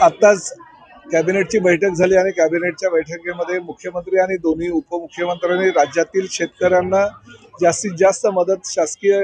आत्ताच कॅबिनेटची बैठक झाली आणि कॅबिनेटच्या बैठकीमध्ये मुख्यमंत्री आणि दोन्ही उपमुख्यमंत्र्यांनी राज्यातील शेतकऱ्यांना जास्तीत जास्त मदत शासकीय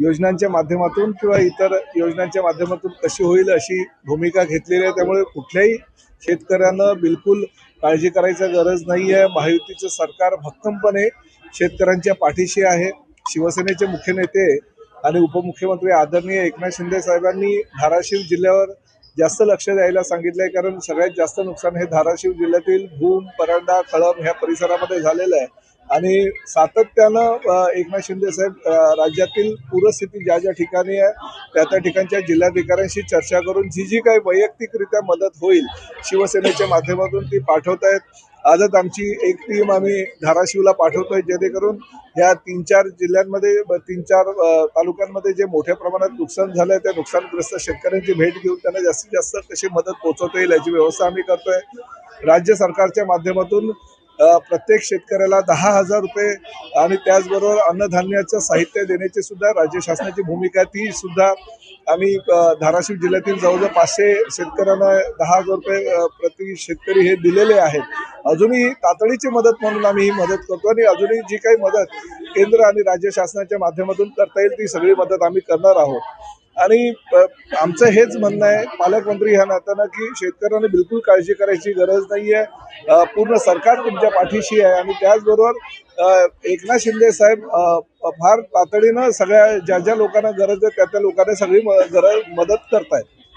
योजनांच्या माध्यमातून किंवा इतर योजनांच्या माध्यमातून कशी होईल अशी भूमिका घेतलेली आहे. त्यामुळे कुठल्याही शेतकऱ्यांना बिलकुल काळजी करायची गरज नाही आहे. महायुतीचं सरकार भक्कमपणे शेतकऱ्यांच्या पाठीशी आहे. शिवसेनेचे मुख्य नेते आणि उपमुख्यमंत्री आदरणीय एकनाथ शिंदे साहेबांनी धाराशिव जिल्ह्यावर जास्त लक्ष द्यायला सांगितलंय कारण सगळ्यात जास्त नुकसान हे धाराशिव जिल्ह्यातील भूम परांडा खळम ह्या परिसरामध्ये झालेलं आहे. आणि सातत्यानं एकनाथ शिंदे साहेब राज्यातील पूरस्थिती ज्या ज्या ठिकाणी आहे त्या त्या ठिकाणच्या जिल्हाधिकाऱ्यांशी चर्चा करून जी जी काही वैयक्तिकरित्या मदत होईल शिवसेनेच्या माध्यमातून ती पाठवत आहेत आजच आमची एक टीम आम्ही धाराशिवला पाठवतोय जेणेकरून या तीन चार जिल्ह्यांमध्ये तीन चार तालुक्यांमध्ये जे मोठ्या प्रमाणात नुकसान झालंय त्या नुकसानग्रस्त शेतकऱ्यांची भेट घेऊन त्यांना जास्तीत जास्त कशी मदत पोहोचवता येईल याची व्यवस्था आम्ही करतोय. राज्य सरकारच्या माध्यमातून प्रत्येक शेतकऱ्याला दहा हजार रुपये आणि त्याचबरोबर अन्नधान्याचं साहित्य देण्याची सुद्धा राज्य शासनाची भूमिका आहे. ती सुद्धा आम्ही धाराशिव जिल्ह्यातील जवळजवळ पाचशे शेतकऱ्यांना दहा हजार रुपये प्रति शेतकरी हे दिलेले आहेत. अजूनही तातडीची मदत म्हणून आम्ही ही मदत करतो आणि अजूनही जी काही मदत केंद्र आणि राज्य शासनाच्या माध्यमातून करता येईल ती सगळी मदत आम्ही करणार आहोत. आणि आमचं हेच म्हणणं आहे पालकमंत्री ह्या नात्यानं की शेतकऱ्यांना बिलकुल काळजी करायची गरज नाही आहे पूर्ण सरकार तुमच्या पाठीशी आहे आणि त्याचबरोबर एकनाथ शिंदे साहेब फार तातडीनं सगळ्या ज्या ज्या लोकांना गरज आहे त्या त्या लोकांना सगळी म- गरज मदत करतायत.